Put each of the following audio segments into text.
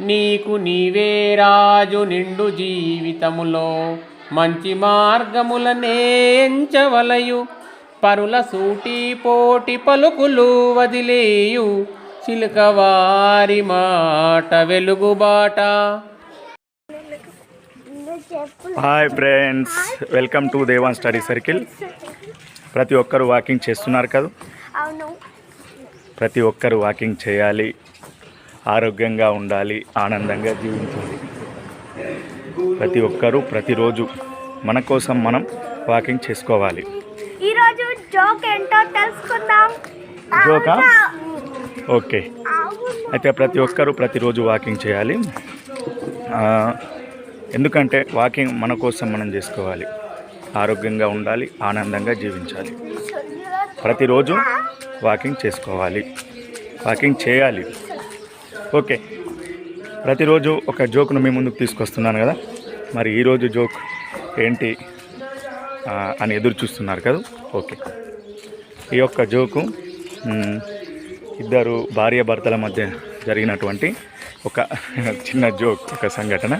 నీకు నీవే రాజు నిండు జీవితములో. మంచి మార్గములనే ఎంచవలయు. పరుల సూటి పోటి పలుకులు వదిలేయు. చిలుకవారి మాట వెలుగుబాట hi friends welcome to Devan study circle ప్రతి ఒక్కరు వాకింగ్ చేస్తున్నారు కదా? అవును. ప్రతి ఒక్కరు వాకింగ్ చేయాలి. ఆరోగ్యంగా ఉండాలి ఆనందంగా జీవించాలి. ప్రతి ఒక్కరూ ప్రతిరోజు మన కోసం మనం వాకింగ్ చేసుకోవాలి. ఈరోజు జోక్ ఏంటో తెలుసుకుందాం. జోకా? ఓకే. అయితే ప్రతి ఒక్కరూ ప్రతిరోజు వాకింగ్ చేయాలి. ఎందుకంటే వాకింగ్ మన కోసం మనం చేసుకోవాలి. ఆరోగ్యంగా ఉండాలి ఆనందంగా జీవించాలి. ప్రతిరోజు వాకింగ్ చేసుకోవాలి. వాకింగ్ చేయాలి. ఓకే. ప్రతిరోజు ఒక జోక్ను మీ ముందుకు తీసుకొస్తున్నాను కదా. మరి ఈరోజు జోక్ ఏంటి అని ఎదురు చూస్తున్నారు కదా. ఓకే. ఈ యొక్క జోకు ఇద్దరు భార్య భర్తల మధ్య జరిగినటువంటి ఒక చిన్న జోక్ ఒక సంఘటన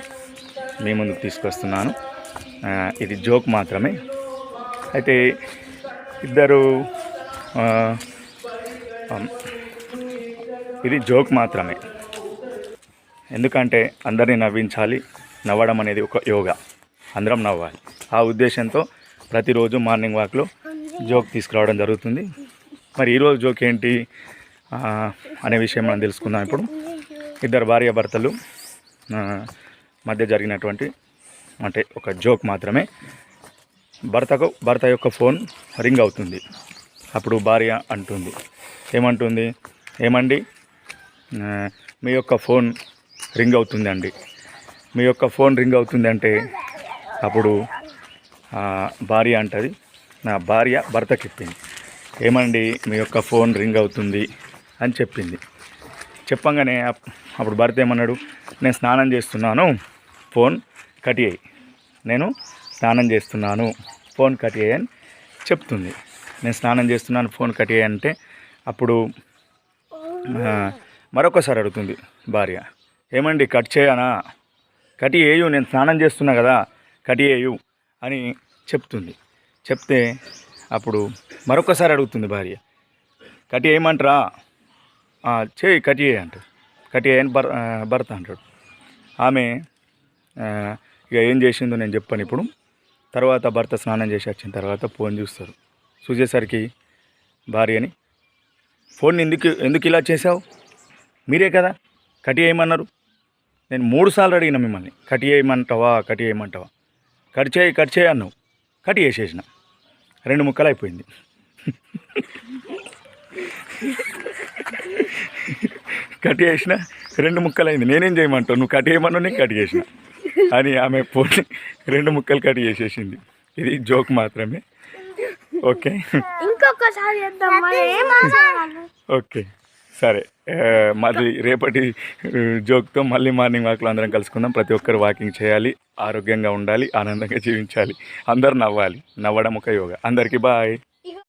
మీ ముందుకు తీసుకొస్తున్నాను. ఇది జోక్ మాత్రమే. అయితే ఇద్దరు ఇది జోక్ మాత్రమే. ఎందుకంటే అందరినీ నవ్వించాలి నవ్వడం అనేది ఒక యోగా. అందరం నవ్వాలి. ఆ ఉద్దేశంతో ప్రతిరోజు మార్నింగ్ వాక్లో జోక్ తీసుకురావడం జరుగుతుంది. మరి ఈరోజు జోక్ ఏంటి అనే విషయం మనం తెలుసుకుందాం ఇప్పుడు. ఇద్దరు భార్య భర్తలు మధ్య జరిగినటువంటి అంటే ఒక జోక్ మాత్రమే. భర్తకు భర్త యొక్క ఫోన్ రింగ్ అవుతుంది. అప్పుడు భార్య అంటుంది. ఏమంటుంది? ఏమండి? మీ యొక్క ఫోన్ రింగ్ అవుతుంది అండి మీ యొక్క ఫోన్ రింగ్ అవుతుందంటే అప్పుడు భార్య అంటది. నా భార్య భర్తకి చెప్పింది. ఏమండి మీ యొక్క ఫోన్ రింగ్ అవుతుంది అని చెప్పింది. చెప్పంగానే అప్- అప్పుడు భర్త ఏమన్నాడు నేను స్నానం చేస్తున్నాను ఫోన్ కట్ అయ్యి నేను స్నానం చేస్తున్నాను ఫోన్ కట్ అయ్యి అని చెప్తుంది. నేను స్నానం చేస్తున్నాను ఫోన్ కట్ అయ్యి అంటే అప్పుడు మరొకసారి అడుగుతుంది భార్య. ఏమండి కట్ చేయనా? కట్ చేయు నేను స్నానం చేస్తున్నా కదా కట్ చేయు అని చెప్తుంది. చెప్తే అప్పుడు మరొకసారి అడుగుతుంది భార్య. కట్ చేయమంటారా చేయి కట్ చేయి అంటాడు కట్ చేయని భర్ భర్త అంటాడు. ఆమె ఇక ఏం చేసిందో నేను చెప్పాను ఇప్పుడు. తర్వాత భర్త స్నానం చేసి వచ్చిన తర్వాత ఫోన్ చూస్తారు. చూసేసరికి భార్యని ఫోన్ ఎందుకు ఎందుకు ఇలా చేసావు మీరే కదా? కట్ చేయమన్నారు నేను మూడు సార్లు అడిగిన మిమ్మల్ని కట్ చేయమంటావా కట్ చేయమంటావా కట్ చేయి కట్ చేయి అన్నావు. కట్ చేసేసిన. రెండు ముక్కలు అయిపోయింది కట్ చేసిన రెండు ముక్కలు అయింది నేనేం చేయమంటావు? నువ్వు కట్ చేయమన్నావు నేను కట్ చేసిన. అని ఆమె పోటీ రెండు ముక్కలు కట్ చేసేసింది. ఇది జోక్ మాత్రమే. ఓకే. ఇంకొకసారి? ఓకే. సరే మళ్ళీ రేపటి జోక్తో మళ్ళీ మార్నింగ్ వాక్లో అందరం కలుసుకుందాం. ప్రతి ఒక్కరు వాకింగ్ చేయాలి ఆరోగ్యంగా ఉండాలి ఆనందంగా జీవించాలి. అందరు నవ్వాలి నవ్వడం ఒక యోగా. అందరికీ బాయ్.